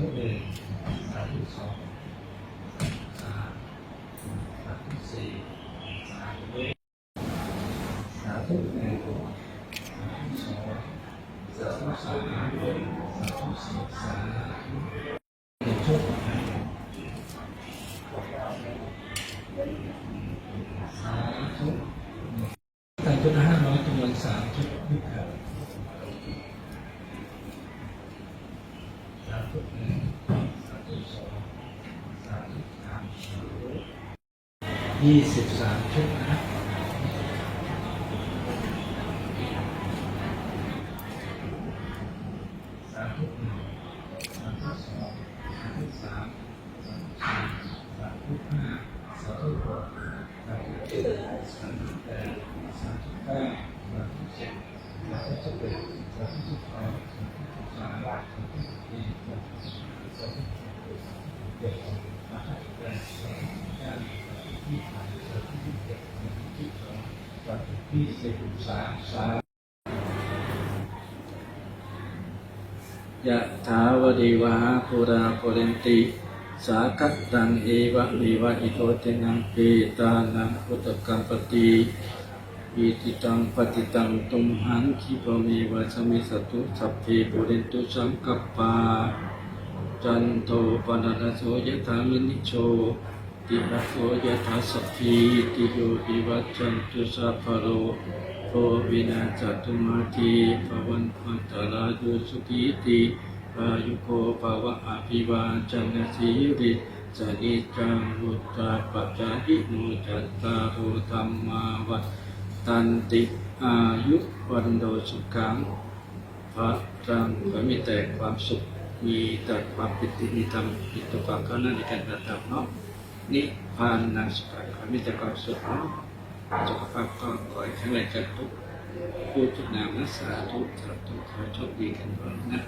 ธุหนึ่งสาธุสองสามสาธุสี่สาธุสาธุหนึ่งสาธุสองสาธุสามสาธุสี่สาธุหนึ่งชุดสาธุแต่งชุดละห้าร้อยจำนวนสามชุดด้วยกัน สาธุหนึ่งสาธุสองสาธุสาม ยี่สิบสามชุดนะสาธุหนึ่งสาธุสองสาธุสามสาธุสี่สาธุห้าสาธุหกสาธุเจ็ดสาธุแปดสาธุเก้าสาธุสิบสาธุสิบเอ็ดสาธุสิบสองสาธุสิบสามสาธุสิบสี่สาธุสิบห้าสาธุสิบหกสาธุสิบเจ็ดสาธุสิบแปด ธุสิบสามสาธุสิบเจ็ดสาธุสิบสองสาธุที่สิบสามสามยะถาวดีวหาภูราโพเรนติสาคัตตังเอวะเมวะอิโตเทนังเปตานังพุทธกัมปติอิติตังปฏิตังตุมหังคิปเมวะสมิสตุสัพเพปุเรนตุสังกัปปาจันโทปนรสโสยะถามินิโช ติระโสยถาสัพพีติโยวิวัจจันตุสัพพโรโควินาศตุมาทีภวันพันตลายุสุขีติอายุโกภาวะอภิวาจันสีริสนิจังมุตตาปัจจายิโนจัตตารุธรรมาวัตันติอายุวันโดสุขังพระรังก็มีแต่ความสุขมีแต่ความปิติมีธรรมมีแต่ความก้าวหน้าในการกระทำเนาะ นิพพานนังสุขก็มีแต่ความสุขสุขภาพก็ขอให้แข็งแรงกันทุกผู้ทุกนามนะสาธุสาธุขอโชคดีกันก่อนนะ